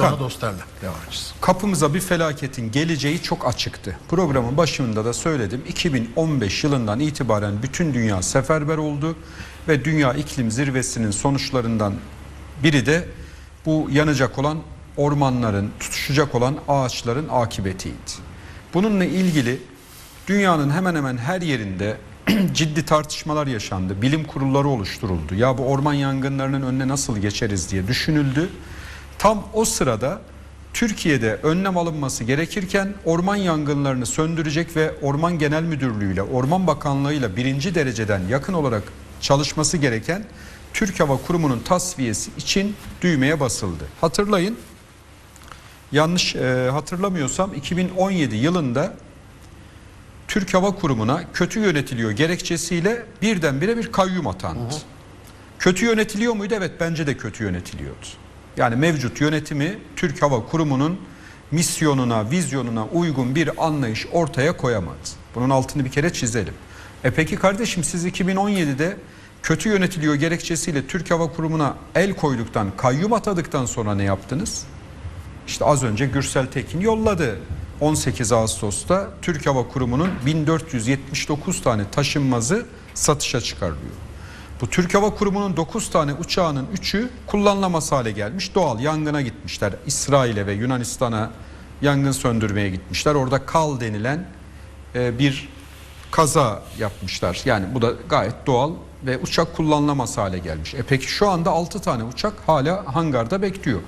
Sonra dostlarla devam edeceğiz. Kapımıza bir felaketin geleceği çok açıktı. Programın başında da söyledim. 2015 yılından itibaren bütün dünya seferber oldu ve Dünya İklim Zirvesi'nin sonuçlarından biri de bu yanacak olan ormanların, tutuşacak olan ağaçların akıbetiydi. Bununla ilgili dünyanın hemen hemen her yerinde ciddi tartışmalar yaşandı. Bilim kurulları oluşturuldu. Ya bu orman yangınlarının önüne nasıl geçeriz diye düşünüldü. Tam o sırada Türkiye'de önlem alınması gerekirken orman yangınlarını söndürecek ve Orman Genel Müdürlüğü ile Orman Bakanlığı ile birinci dereceden yakın olarak çalışması gereken Türk Hava Kurumu'nun tasfiyesi için düğmeye basıldı. Hatırlayın yanlış e, hatırlamıyorsam 2017 yılında Türk Hava Kurumu'na kötü yönetiliyor gerekçesiyle birdenbire bir kayyum atandı. Kötü yönetiliyor muydu? Evet bence de kötü yönetiliyordu. Yani mevcut yönetimi Türk Hava Kurumu'nun misyonuna, vizyonuna uygun bir anlayış ortaya koyamadı. Bunun altını bir kere çizelim. E peki kardeşim siz 2017'de kötü yönetiliyor gerekçesiyle Türk Hava Kurumu'na el koyduktan, kayyum atadıktan sonra ne yaptınız? İşte az önce Gürsel Tekin yolladı. 18 Ağustos'ta Türk Hava Kurumu'nun 1479 tane taşınmazı satışa çıkarılıyor. Bu Türk Hava Kurumu'nun 9 tane uçağının 3'ü kullanılamaz hale gelmiş. Doğal yangına gitmişler. İsrail'e ve Yunanistan'a yangın söndürmeye gitmişler. Orada kal denilen e, bir kaza yapmışlar. Yani bu da gayet doğal ve uçak kullanılamaz hale gelmiş. E peki şu anda 6 tane uçak hala hangarda bekliyor.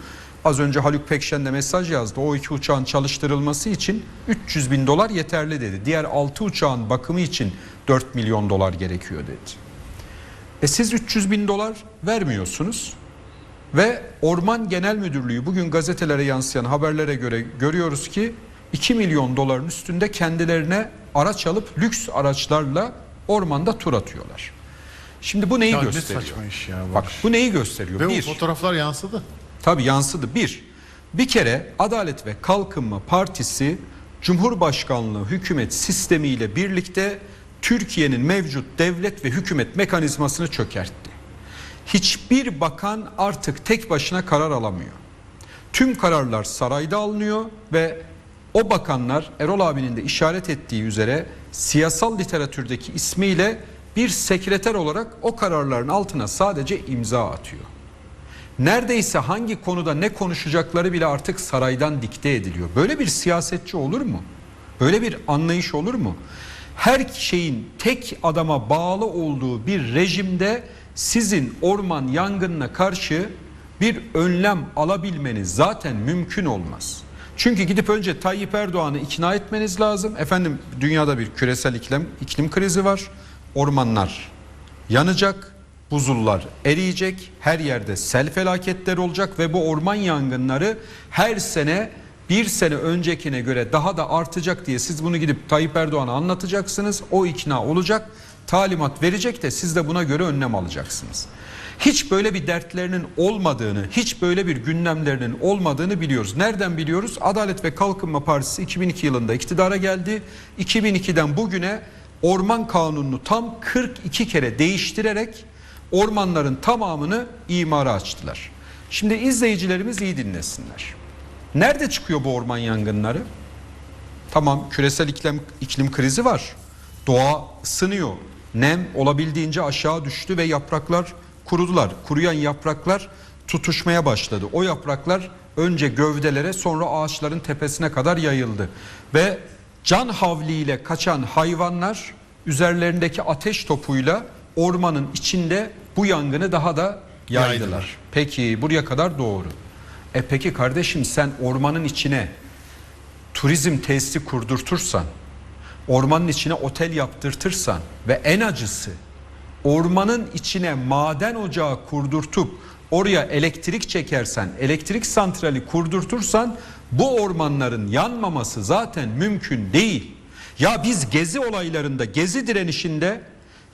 Az önce Haluk Pekşen de mesaj yazdı. O iki uçağın çalıştırılması için 300 bin dolar yeterli dedi. Diğer 6 uçağın bakımı için 4 milyon dolar gerekiyor dedi. E siz 300 bin dolar vermiyorsunuz ve Orman Genel Müdürlüğü bugün gazetelere yansıyan haberlere göre görüyoruz ki 2 milyon doların üstünde kendilerine araç alıp lüks araçlarla ormanda tur atıyorlar. Şimdi bu neyi Ya ne gösteriyor? saçma iş ya. Bak Barış. bu neyi gösteriyor? Ve Bir, fotoğraflar yansıdı. Tabii yansıdı. Bir, bir kere Adalet ve Kalkınma Partisi Cumhurbaşkanlığı hükümet sistemiyle birlikte Türkiye'nin mevcut devlet ve hükümet mekanizmasını çökertti. Hiçbir bakan artık tek başına karar alamıyor. Tüm kararlar sarayda alınıyor ve o bakanlar Erol abinin de işaret ettiği üzere siyasal literatürdeki ismiyle bir sekreter olarak o kararların altına sadece imza atıyor. Neredeyse hangi konuda ne konuşacakları bile artık saraydan dikte ediliyor. Böyle bir siyasetçi olur mu? Böyle bir anlayış olur mu? Her şeyin tek adama bağlı olduğu bir rejimde sizin orman yangınına karşı bir önlem alabilmeniz zaten mümkün olmaz. Çünkü gidip önce Tayyip Erdoğan'ı ikna etmeniz lazım. Efendim dünyada bir küresel iklim, iklim krizi var. Ormanlar yanacak, buzullar eriyecek, her yerde sel felaketleri olacak ve bu orman yangınları her sene bir sene öncekine göre daha da artacak diye siz bunu gidip Tayyip Erdoğan'a anlatacaksınız. O ikna olacak, talimat verecek de siz de buna göre önlem alacaksınız. Hiç böyle bir dertlerinin olmadığını, hiç böyle bir gündemlerinin olmadığını biliyoruz. Nereden biliyoruz? Adalet ve Kalkınma Partisi 2002 yılında iktidara geldi. 2002'den bugüne orman kanununu tam 42 kere değiştirerek ormanların tamamını imara açtılar. Şimdi izleyicilerimiz iyi dinlesinler. Nerede çıkıyor bu orman yangınları? Tamam küresel iklim, iklim krizi var. Doğa ısınıyor. Nem olabildiğince aşağı düştü ve yapraklar kurudular. Kuruyan yapraklar tutuşmaya başladı. O yapraklar önce gövdelere sonra ağaçların tepesine kadar yayıldı. Ve can havliyle kaçan hayvanlar üzerlerindeki ateş topuyla ormanın içinde bu yangını daha da yaydılar. Yaydılar. Peki buraya kadar doğru. E peki kardeşim sen ormanın içine turizm tesisi kurdurtursan, ormanın içine otel yaptırtırsan ve en acısı ormanın içine maden ocağı kurdurtup oraya elektrik çekersen, elektrik santrali kurdurtursan bu ormanların yanmaması zaten mümkün değil. Ya biz gezi olaylarında, gezi direnişinde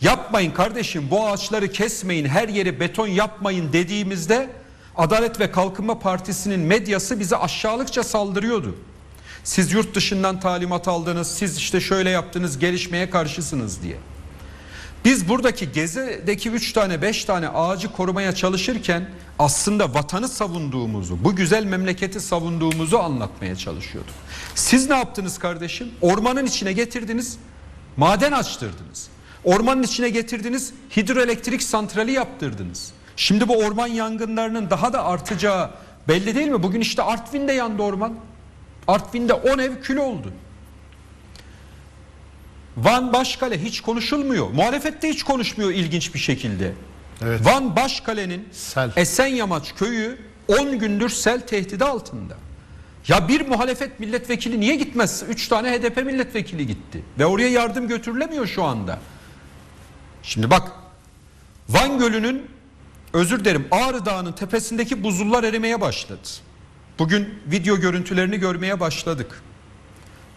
yapmayın kardeşim bu ağaçları kesmeyin, her yeri beton yapmayın dediğimizde Adalet ve Kalkınma Partisi'nin medyası bize aşağılıkça saldırıyordu. Siz yurt dışından talimat aldınız, siz işte şöyle yaptınız, gelişmeye karşısınız diye. Biz buradaki gezedeki 3 tane 5 tane ağacı korumaya çalışırken aslında vatanı savunduğumuzu, bu güzel memleketi savunduğumuzu anlatmaya çalışıyorduk. Siz ne yaptınız kardeşim? Ormanın içine getirdiniz, maden açtırdınız. Ormanın içine getirdiniz, hidroelektrik santrali yaptırdınız. Şimdi bu orman yangınlarının daha da artacağı belli değil mi? Bugün işte Artvin'de yandı orman. Artvin'de 10 ev kül oldu. Van Başkale hiç konuşulmuyor. Muhalefette hiç konuşmuyor ilginç bir şekilde. Evet. Van Başkale'nin Sel. Esenyamaç köyü 10 gündür sel tehdidi altında. Ya bir muhalefet milletvekili niye gitmez? 3 tane HDP milletvekili gitti. Ve oraya yardım götürülemiyor şu anda. Şimdi bak Van Gölü'nün özür dilerim Ağrı Dağı'nın tepesindeki buzullar erimeye başladı. Bugün video görüntülerini görmeye başladık.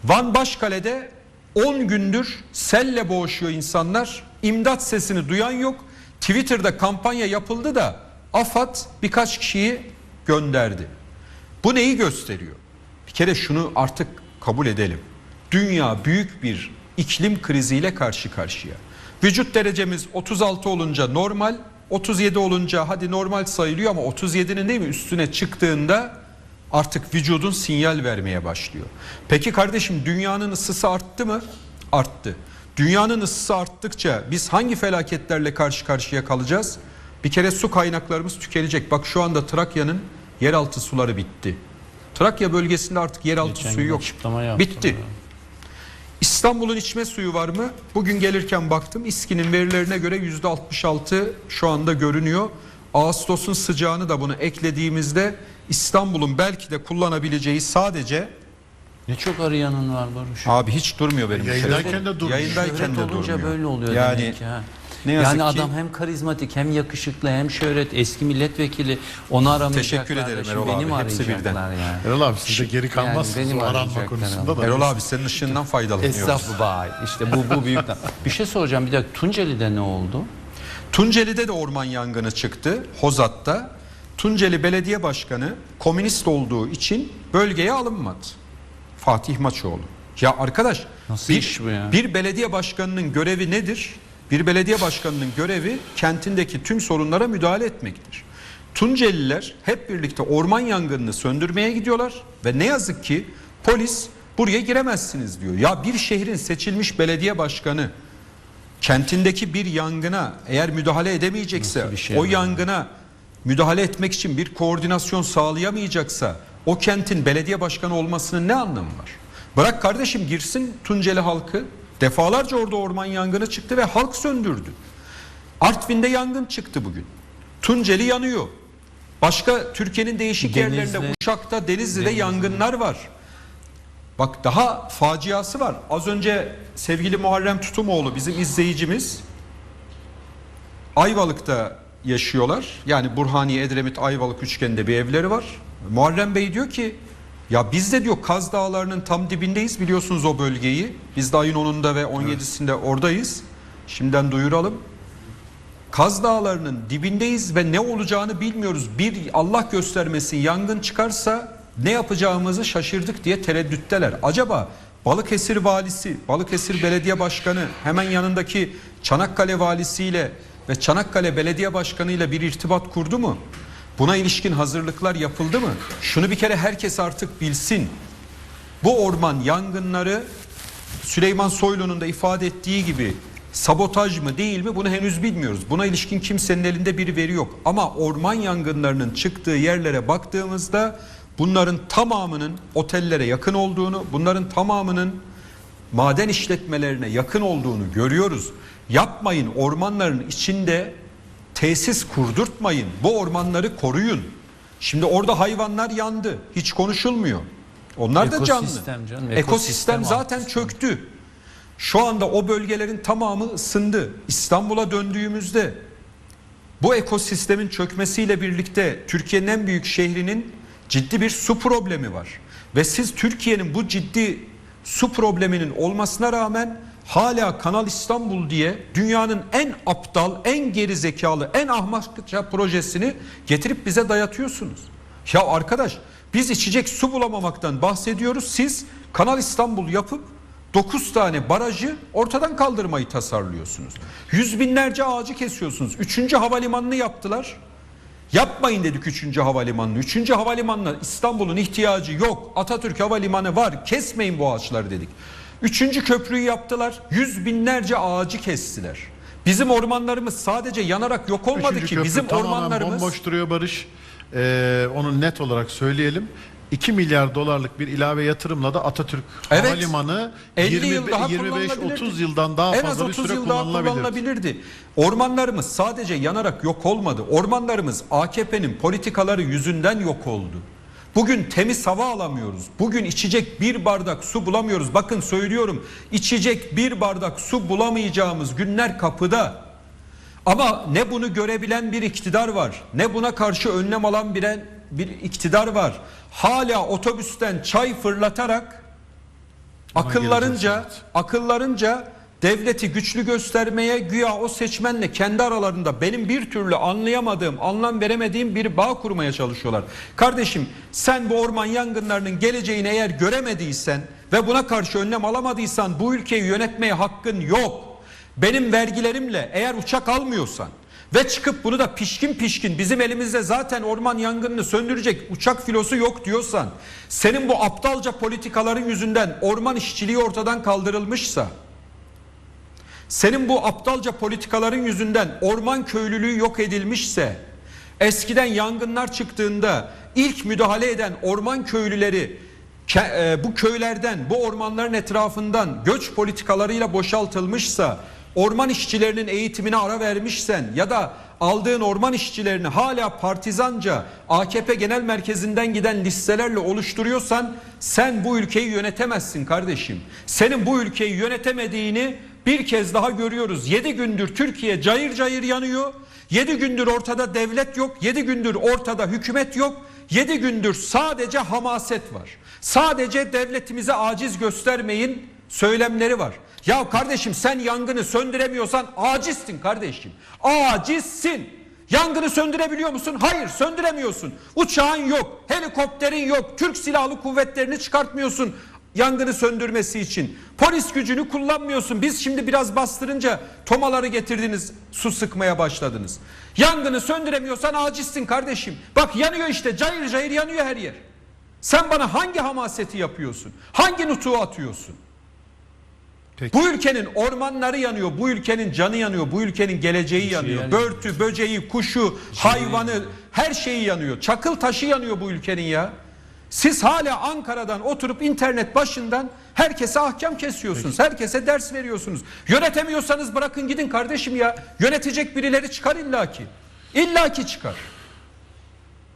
Van Başkale'de 10 gündür selle boğuşuyor insanlar. İmdat sesini duyan yok. Twitter'da kampanya yapıldı da AFAD birkaç kişiyi gönderdi. Bu neyi gösteriyor? Bir kere şunu artık kabul edelim. Dünya büyük bir iklim kriziyle karşı karşıya. Vücut derecemiz 36 olunca normal, 37 olunca hadi normal sayılıyor ama 37'nin değil mi üstüne çıktığında artık vücudun sinyal vermeye başlıyor. Peki kardeşim dünyanın ısısı arttı mı? Arttı. Dünyanın ısısı arttıkça biz hangi felaketlerle karşı karşıya kalacağız? Bir kere su kaynaklarımız tükenecek. Bak şu anda Trakya'nın yeraltı suları bitti. Trakya bölgesinde artık yeraltı Geçen suyu yok. açıklama yaptı. İstanbul'un içme suyu var mı? Bugün gelirken baktım İSKİ'nin verilerine göre yüzde 66 şu anda görünüyor. Ağustos'un sıcağını da bunu eklediğimizde İstanbul'un belki de kullanabileceği sadece Ne çok arayanın var Barış. abi hiç durmuyor benim. Yayındayken de durmuyor. Yayındayken Şöhret de olunca durmuyor. böyle oluyor yani, demek ki. Ha. Ne yazık yani ki- adam hem karizmatik hem yakışıklı hem şöhret eski milletvekili onu aramayacaklar. Teşekkür ederim Erol benim abi, hepsi birden. Yani. Erol abi siz de geri kalmazsınız benim o aranma konusunda da. Erol abi senin ışığından faydalanıyoruz. Estağfurullah. İşte bu bu büyük. bir şey soracağım bir dakika Tunceli'de ne oldu? Tunceli'de de orman yangını çıktı. Hozat'ta. Tunceli Belediye Başkanı komünist olduğu için bölgeye alınmadı. Fatih Maçoğlu. Ya arkadaş Nasıl bir, iş bu ya? bir belediye başkanının görevi nedir? Bir belediye başkanının görevi kentindeki tüm sorunlara müdahale etmektir. Tunceliler hep birlikte orman yangınını söndürmeye gidiyorlar ve ne yazık ki polis buraya giremezsiniz diyor. Ya bir şehrin seçilmiş belediye başkanı kentindeki bir yangına eğer müdahale edemeyecekse şey o yangına müdahale etmek için bir koordinasyon sağlayamayacaksa o kentin belediye başkanı olmasının ne anlamı var? Bırak kardeşim girsin Tunceli halkı defalarca orada orman yangını çıktı ve halk söndürdü. Artvin'de yangın çıktı bugün. Tunceli yanıyor. Başka Türkiye'nin değişik Denizli. yerlerinde Uşak'ta Denizli'de Denizli. yangınlar var. Bak daha faciası var. Az önce sevgili Muharrem Tutumoğlu bizim izleyicimiz Ayvalık'ta yaşıyorlar. Yani Burhaniye, Edremit, Ayvalık üçgeninde bir evleri var. Muharrem Bey diyor ki ya biz de diyor Kaz Dağları'nın tam dibindeyiz biliyorsunuz o bölgeyi. Biz de ayın 10'unda ve 17'sinde oradayız. Şimdiden duyuralım. Kaz Dağları'nın dibindeyiz ve ne olacağını bilmiyoruz. Bir Allah göstermesin yangın çıkarsa ne yapacağımızı şaşırdık diye tereddütteler. Acaba Balıkesir valisi, Balıkesir belediye başkanı hemen yanındaki Çanakkale valisiyle ve Çanakkale belediye başkanı ile bir irtibat kurdu mu? Buna ilişkin hazırlıklar yapıldı mı? Şunu bir kere herkes artık bilsin. Bu orman yangınları Süleyman Soylu'nun da ifade ettiği gibi sabotaj mı değil mi bunu henüz bilmiyoruz. Buna ilişkin kimsenin elinde bir veri yok. Ama orman yangınlarının çıktığı yerlere baktığımızda bunların tamamının otellere yakın olduğunu, bunların tamamının maden işletmelerine yakın olduğunu görüyoruz. Yapmayın ormanların içinde tesis kurdurtmayın. Bu ormanları koruyun. Şimdi orada hayvanlar yandı. Hiç konuşulmuyor. Onlar da canlı. Ekosistem canım, Ekosistem ekosistem zaten alt çöktü. Şu anda o bölgelerin tamamı ısındı. İstanbul'a döndüğümüzde bu ekosistemin çökmesiyle birlikte Türkiye'nin en büyük şehrinin ciddi bir su problemi var. Ve siz Türkiye'nin bu ciddi su probleminin olmasına rağmen hala Kanal İstanbul diye dünyanın en aptal, en geri zekalı, en ahmakça projesini getirip bize dayatıyorsunuz. Ya arkadaş biz içecek su bulamamaktan bahsediyoruz. Siz Kanal İstanbul yapıp 9 tane barajı ortadan kaldırmayı tasarlıyorsunuz. Yüz binlerce ağacı kesiyorsunuz. Üçüncü havalimanını yaptılar. Yapmayın dedik 3. havalimanını. 3. havalimanına İstanbul'un ihtiyacı yok. Atatürk Havalimanı var. Kesmeyin bu ağaçları dedik. 3. köprüyü yaptılar. Yüz binlerce ağacı kestiler. Bizim ormanlarımız sadece yanarak yok olmadı Üçüncü ki. köprü Bizim tamamen ormanlarımız bomboş duruyor Barış. Ee, onu net olarak söyleyelim. 2 milyar dolarlık bir ilave yatırımla da Atatürk Evet. Havalimanı 50 20 yıl daha 25 30 kullanılabilirdi. yıldan daha en az fazla bir 30 süre yıl daha kullanılabilir. kullanılabilirdi. Ormanlarımız sadece yanarak yok olmadı. Ormanlarımız AKP'nin politikaları yüzünden yok oldu. Bugün temiz hava alamıyoruz. Bugün içecek bir bardak su bulamıyoruz. Bakın söylüyorum içecek bir bardak su bulamayacağımız günler kapıda. Ama ne bunu görebilen bir iktidar var, ne buna karşı önlem alan bir, bir iktidar var. Hala otobüsten çay fırlatarak akıllarınca akıllarınca devleti güçlü göstermeye güya o seçmenle kendi aralarında benim bir türlü anlayamadığım, anlam veremediğim bir bağ kurmaya çalışıyorlar. Kardeşim sen bu orman yangınlarının geleceğini eğer göremediysen ve buna karşı önlem alamadıysan bu ülkeyi yönetmeye hakkın yok. Benim vergilerimle eğer uçak almıyorsan ve çıkıp bunu da pişkin pişkin bizim elimizde zaten orman yangınını söndürecek uçak filosu yok diyorsan senin bu aptalca politikaların yüzünden orman işçiliği ortadan kaldırılmışsa senin bu aptalca politikaların yüzünden orman köylülüğü yok edilmişse eskiden yangınlar çıktığında ilk müdahale eden orman köylüleri e, bu köylerden bu ormanların etrafından göç politikalarıyla boşaltılmışsa orman işçilerinin eğitimine ara vermişsen ya da aldığın orman işçilerini hala partizanca AKP genel merkezinden giden listelerle oluşturuyorsan sen bu ülkeyi yönetemezsin kardeşim. Senin bu ülkeyi yönetemediğini bir kez daha görüyoruz. 7 gündür Türkiye cayır cayır yanıyor. 7 gündür ortada devlet yok. 7 gündür ortada hükümet yok. 7 gündür sadece hamaset var. Sadece devletimize aciz göstermeyin söylemleri var. Ya kardeşim sen yangını söndüremiyorsan acizsin kardeşim. Acizsin. Yangını söndürebiliyor musun? Hayır söndüremiyorsun. Uçağın yok, helikopterin yok, Türk Silahlı Kuvvetlerini çıkartmıyorsun yangını söndürmesi için. Polis gücünü kullanmıyorsun. Biz şimdi biraz bastırınca tomaları getirdiniz, su sıkmaya başladınız. Yangını söndüremiyorsan acizsin kardeşim. Bak yanıyor işte cayır cayır yanıyor her yer. Sen bana hangi hamaseti yapıyorsun? Hangi nutuğu atıyorsun? Peki. Bu ülkenin ormanları yanıyor, bu ülkenin canı yanıyor, bu ülkenin geleceği yanıyor. yanıyor. Börtü, böceği, kuşu, hayvanı, her şeyi yanıyor. Çakıl taşı yanıyor bu ülkenin ya. Siz hala Ankara'dan oturup internet başından herkese ahkam kesiyorsunuz. Herkese ders veriyorsunuz. Yönetemiyorsanız bırakın gidin kardeşim ya. Yönetecek birileri çıkar illaki. İllaki çıkar.